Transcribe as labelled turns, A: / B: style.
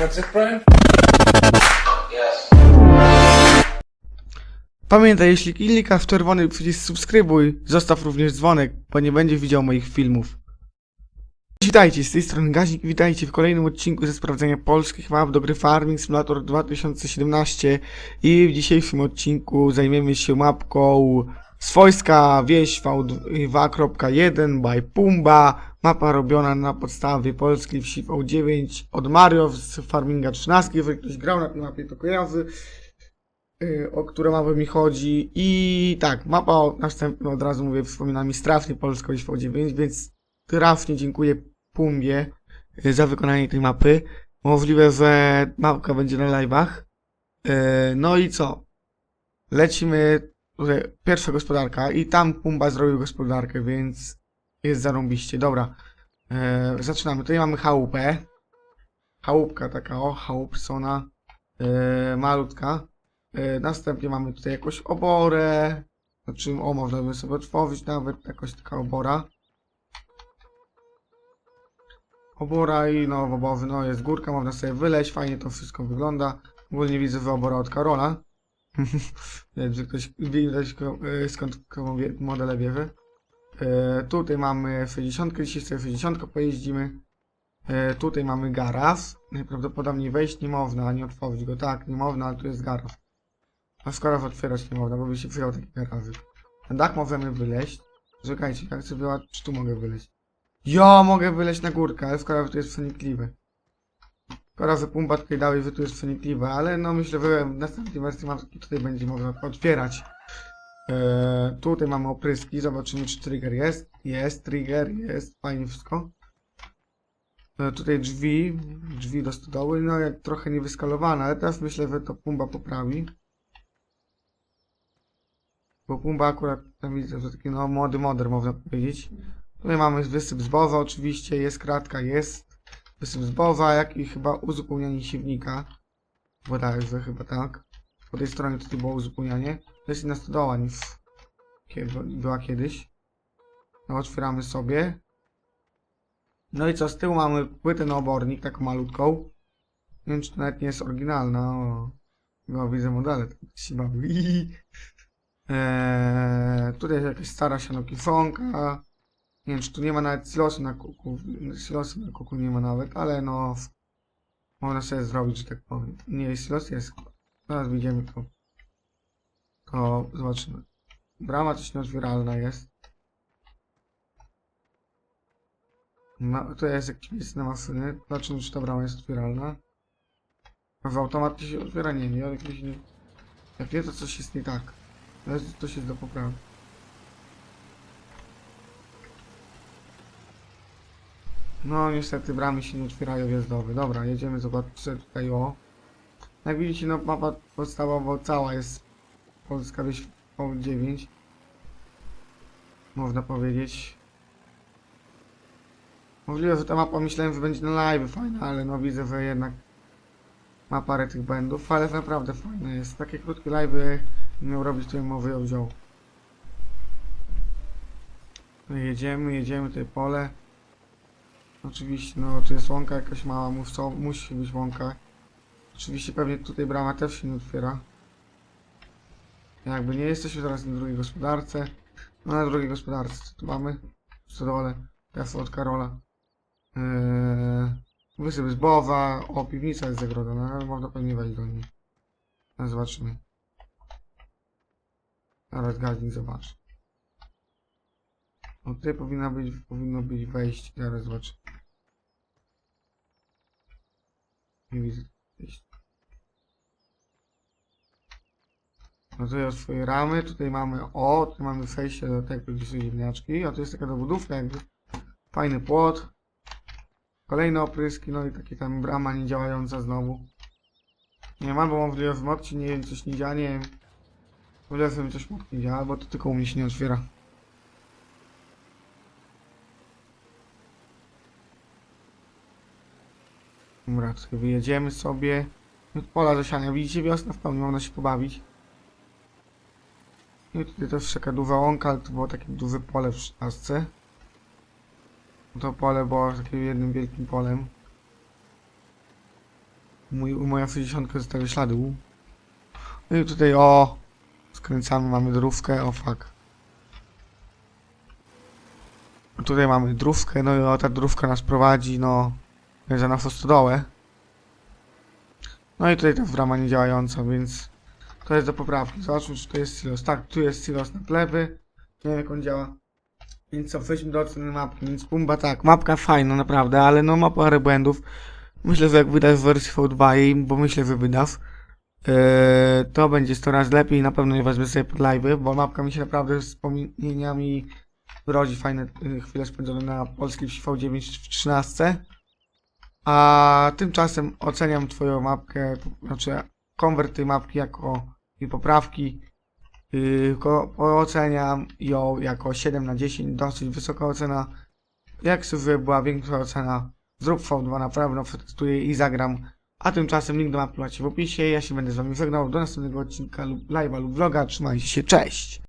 A: That's it, Brian?
B: Pamiętaj, jeśli klikasz w czerwony przycisk subskrybuj, zostaw również dzwonek, bo nie będziesz widział moich filmów. Witajcie, z tej strony Gazik, witajcie w kolejnym odcinku ze sprawdzenia polskich map do gry Farming Simulator 2017 i w dzisiejszym odcinku zajmiemy się mapką swojska wieś V2.1 by Pumba, mapa robiona na podstawie polskiej wsi V9 od Mario z Farminga 13, jeżeli ktoś grał na tej mapie to kojarzy y, o które mapę mi chodzi. I tak, mapa następna od razu mówię, wspomina mi strasznie polsko już V9, więc trafnie dziękuję Pumbie y, za wykonanie tej mapy. Możliwe, że mapka będzie na live'ach. Y, No i co? Lecimy, tutaj pierwsza gospodarka i tam Pumba zrobił gospodarkę, więc jest zarąbiście. Dobra, y, zaczynamy. Tutaj mamy chałupę. Chałupka taka, o, chałupsona, y, malutka. E, Następnie mamy tutaj jakąś oborę. Znaczy, o, można by sobie otworzyć nawet jakoś taka obora. Obora i no, obowy, no jest górka, można sobie wyleźć, fajnie to wszystko wygląda. Ogólnie widzę wyobora od Karola. Nie że ktoś widać e, skąd komu modele bierze. E, tutaj mamy 60, dzisiaj sobie 60 pojeździmy. E, tutaj mamy garaż. Najprawdopodobniej wejść nie można, ani otworzyć go. Tak, nie można, ale tu jest garaż. A skoro otwierać nie można, bo by się przyjął taki garażyk. Na dach możemy wyleźć. Czekajcie, jak sobie czy tu mogę wyleźć? Ja mogę wyleźć na górkę, ale skoro tu jest przenikliwe. Że pumpa tutaj dały, że tu jest przenikliwe, ale no myślę, że w następnej wersji mapki tutaj będzie można otwierać. Eee, tutaj mamy opryski, zobaczymy czy trigger jest. Jest, trigger, jest, fajnie wszystko. E, tutaj drzwi, drzwi do stodoły, no jak trochę niewyskalowane, ale teraz myślę, że to pumba poprawi. Bo Pumba akurat tam widzę, że taki no młody moder można powiedzieć. Tutaj mamy wysyp zboża oczywiście, jest kratka, jest zboża, jak i chyba uzupełnianie siewnika. Bodajże chyba tak. Po tej stronie tutaj było uzupełnianie. To jest inna stodoła niż była kiedyś. No otwieramy sobie. No i co, z tyłu mamy płytę na obornik, taką malutką. Nie wiem, czy to nawet nie jest oryginalna. O. No widzę modele, tak się bawi. Eee, tutaj jest jakaś stara sianokifonka. Nie wiem, czy tu nie ma nawet silosu na kuku. Silosu na kuku nie ma nawet, ale no... Można sobie zrobić, że tak powiem. Nie, silos jest. Zaraz widzimy to. To zobaczymy. Brama też nieotwieralna jest. No, to jest jakiś miejsce na maszyny. Zobaczymy, czy ta brama jest otwieralna. W automacie się otwiera, nie, nie, ale jakieś nie... Jak nie, to coś jest nie tak. Jest, to się do poprawy. No niestety bramy się nie otwierają wjazdowe. Dobra, jedziemy zobaczyć tutaj o. Jak widzicie no mapa podstawowo cała jest Polska wieś V9. Można powiedzieć. Możliwe, że ta mapa myślałem, że będzie na live fajna, ale no widzę, że jednak ma parę tych błędów, ale naprawdę fajne jest. Takie krótkie live'y miał robić tutaj mowy wziął. No jedziemy, jedziemy tutaj pole. Oczywiście, no tu jest łąka jakaś mała, mus, co, musi być łąka. Oczywiście pewnie tutaj brama też się nie otwiera. Jakby nie jesteśmy teraz na drugiej gospodarce. No na drugiej gospodarce co tu mamy? Co dole? Teraz od Karola. Eee, wysyp zbowa. O, piwnica jest zagrodzona, ale można pewnie wejść do niej. No, zobaczymy. Zaraz gadnik zobaczy. O, tutaj powinna być, powinno być wejście. Zaraz zobaczę. Nie wejścia. No swojej ramy, tutaj mamy, o, tutaj mamy wejście do tego, gdzie ziemniaczki, a to jest taka dobudówka jakby. Fajny płot. Kolejne opryski, no i takie tam brama niedziałająca znowu. Nie wiem, albo możliwe w modcie, nie wiem, coś nie działa, nie wiem. Że mi coś w modcie nie działa, bo to tylko u mnie się nie otwiera. Tutaj wyjedziemy sobie. Od pola do siania. Widzicie, wiosna w pełni, można się pobawić. I tutaj też taka duża łąka, ale to było takie duże pole w sztasce. To pole było takim jednym wielkim polem. Mój, moja 60 zostawia ślady. u. No i tutaj o. Skręcamy, mamy drówkę, o fuck. Tutaj mamy drówkę, no i o, ta drówka nas prowadzi, no. Za na stodołę. No i tutaj ta brama nie działająca, więc to jest do poprawki. Zobaczmy, czy to jest silos. Tak, tu jest silos na plewy. Nie wiem, jak on działa. Więc co, przejdźmy do oceny mapki. Więc Pumba tak, mapka fajna, naprawdę, ale no ma parę błędów. Myślę, że jak wydasz w wersji V2 jej, bo myślę, że wydasz, yy, to będzie 100 razy lepiej. Na pewno nie wezmę sobie pod live'y, bo mapka mi się naprawdę z wspomnieniami rodzi fajne yy, chwile spędzone na polskim V9 w 13. A tymczasem oceniam twoją mapkę, znaczy konwert tej mapki jako i poprawki. Yy, oceniam ją jako 7 na 10, dosyć wysoka ocena. Jak sobie była większa ocena, zrób V2 na pewno, przetestuję i zagram. A tymczasem link do mapy macie w opisie. Ja się będę z wami żegnał. Do następnego odcinka lub live'a lub vloga. Trzymajcie się, cześć!